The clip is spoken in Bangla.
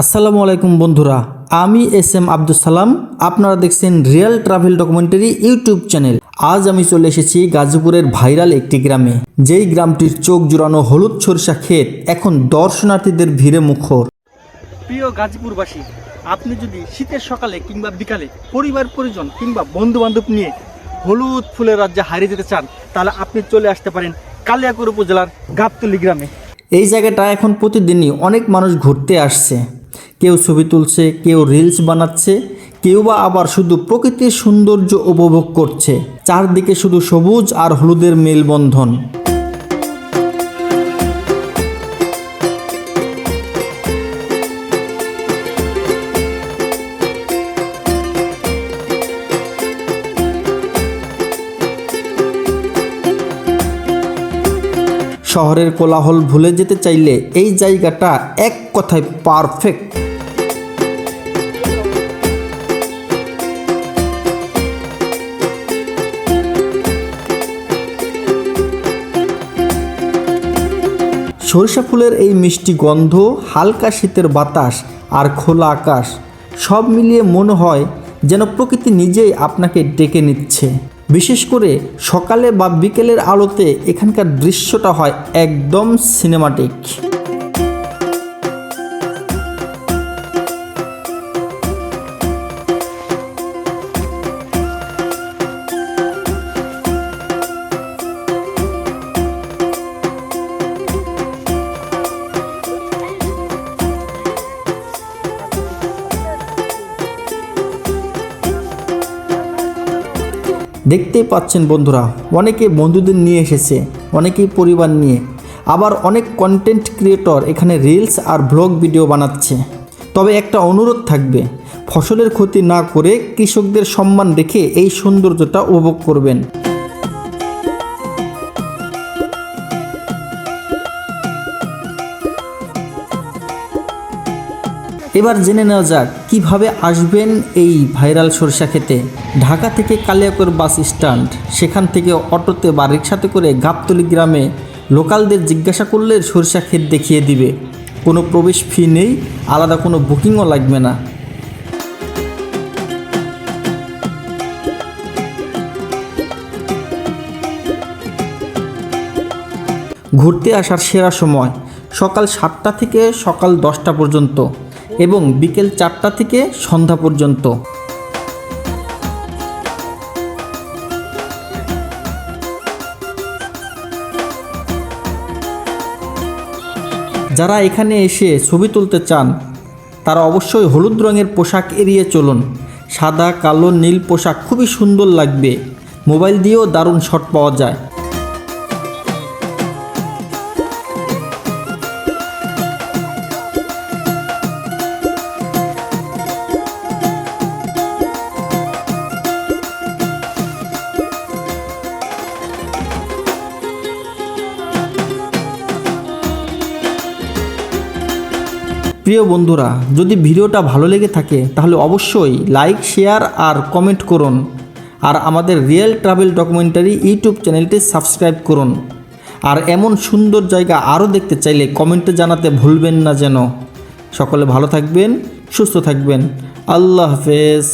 আসসালামু আলাইকুম বন্ধুরা আমি এস এম আব্দুল সালাম। আপনারা দেখছেন real travel documentary YouTube channel. আজ আমি চলে এসেছি গাজীপুরের ভাইরাল একটি গ্রামে। যেই গ্রামটির চোখ জুড়ানো হলুদ সরিষা ক্ষেত এখন দর্শনার্থীদের ভিড়ে মুখর। প্রিয় গাজীপুরবাসী আপনি যদি শীতের সকালে কিংবা বিকালে পরিবার পরিজন কিংবা বন্ধু বান্ধব নিয়ে হলুদ ফুলের রাজ্যে হারিয়ে যেতে চান তাহলে আপনি চলে আসতে পারেন কালিয়াকুর উপজেলার গাবতলি গ্রামে। এই জায়গাটা এখন প্রতিদিনই অনেক মানুষ ঘুরতে আসছে। কেউ ছবি তুলছে, কেউ রিলস বানাচ্ছে, কেউ বা আবার শুধু প্রকৃতির সৌন্দর্য উপভোগ করছে। চারদিকে শুধু সবুজ আর হলুদের মেলবন্ধন। শহরের কোলাহল ভুলে যেতে চাইলে এই জায়গাটা এক কথায় পারফেক্ট সরিষা ফুলের এই মিষ্টি গন্ধ, হালকা শীতের বাতাস আর খোলা আকাশ, সব মিলিয়ে মনে হয় যেন প্রকৃতি নিজেই আপনাকে ডেকে নিচ্ছে। বিশেষ করে সকালে বা বিকেলের আলোতে এখানকার দৃশ্যটা হয় একদম সিনেমাটিক দেখতেই পাচ্ছেন বন্ধুরা, অনেকে বন্ধুদের নিয়ে এসেছে, অনেকেই পরিবার নিয়ে। আবার অনেক কন্টেন্ট ক্রিয়েটর এখানে রিলস আর ব্লগ ভিডিও বানাচ্ছে। তবে একটা অনুরোধ থাকবে, ফসলের ক্ষতি না করে কৃষকদের সম্মান রেখে এই সৌন্দর্যটা উপভোগ করবেন। এবার জেনে নেওয়া যাক কীভাবে আসবেন এই ভাইরাল সরষা খেতে। ঢাকা থেকে কালিয়াকৈর বাস স্ট্যান্ড, সেখান থেকে অটোতে বা রিক্সাতে করে গাবতলি গ্রামে লোকালদের জিজ্ঞাসা করলে সরষা ক্ষেত দেখিয়ে দিবে। কোনো প্রবেশ ফি নেই, আলাদা কোনো বুকিংও লাগবে না। ঘুরতে আসার সেরা সময় সকাল সাতটা থেকে সকাল দশটা পর্যন্ত। এবং বিকেল চারটা থেকে সন্ধ্যা পর্যন্ত। যারা এখানে এসে ছবি তুলতে চান, তারা অবশ্যই হলুদ রঙের পোশাক এড়িয়ে চলুন। সাদা, কালো, নীল পোশাক খুবই সুন্দর লাগবে। মোবাইল দিয়েও দারুণ শট পাওয়া যায়। প্রিয় বন্ধুরা, যদি ভিডিওটা ভালো লেগে থাকে, তাহলে অবশ্যই লাইক, শেয়ার আর কমেন্ট করুন। আর আমাদের রিয়েল ট্রাভেল ডকুমেন্টারি ইউটিউব চ্যানেলটি সাবস্ক্রাইব করুন। আর এমন সুন্দর জায়গা আরও দেখতে চাইলে কমেন্টে জানাতে ভুলবেন না যেন। সকলে ভালো থাকবেন, সুস্থ থাকবেন। আল্লাহ হাফেজ।